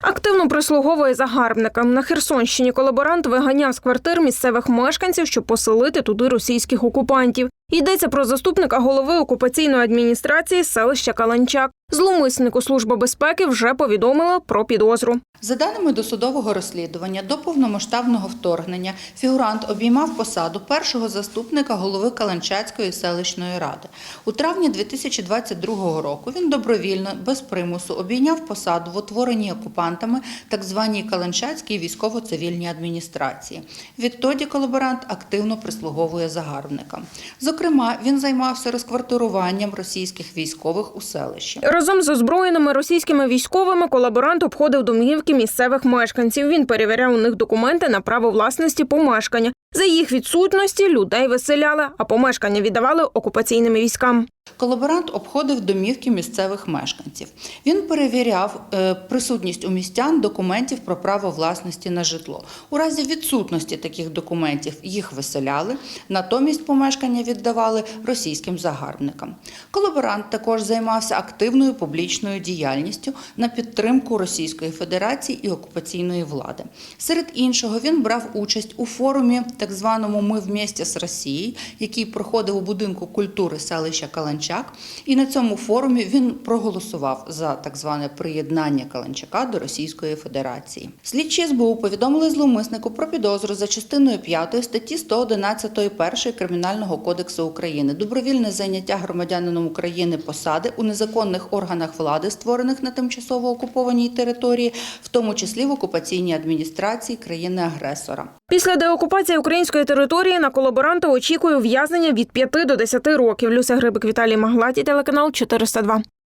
Активно прислуговує загарбникам. На Херсонщині колаборант виганяв з квартир місцевих мешканців, щоб поселити туди російських окупантів. Йдеться про заступника голови окупаційної адміністрації селища Каланчак. Зловмиснику служба безпеки вже повідомила про підозру. За даними досудового розслідування, до повномасштабного вторгнення фігурант обіймав посаду першого заступника голови Каланчацької селищної ради. У травні 2022 року він добровільно, без примусу, обійняв посаду в утвореній окупантами так званій Каланчацькій військово-цивільній адміністрації. Відтоді колаборант активно прислуговує загарбникам. Зокрема, він займався розквартируванням російських військових у селищі. Разом з озброєними російськими військовими колаборант обходив домівки місцевих мешканців. Він перевіряв у них документи на право власності помешкання. За їх відсутності людей виселяли, а помешкання віддавали окупаційним військам. Колаборант обходив домівки місцевих мешканців. Він перевіряв е, присутність у містян документів про право власності на житло. У разі відсутності таких документів їх виселяли, натомість помешкання віддавали російським загарбникам. Колаборант також займався активною публічною діяльністю на підтримку Російської Федерації і окупаційної влади. Серед іншого він брав участь у форумі так званому Ми вместе з Росією, який проходив у будинку культури селища Каланчак. І на цьому форумі він проголосував за так зване приєднання Каланчака до Російської Федерації. Слідчі СБУ повідомили зловмиснику про підозру за частиною 5 статті 111 1 Кримінального кодексу України добровільне зайняття громадянином України посади у незаконних органах влади, створених на тимчасово окупованій території, в тому числі в окупаційній адміністрації країни-агресора. Після деокупації української території на колаборанта очікує ув'язнення від 5 до 10 років. Люся Грибик, Віталій Маглаті, телеканал 402.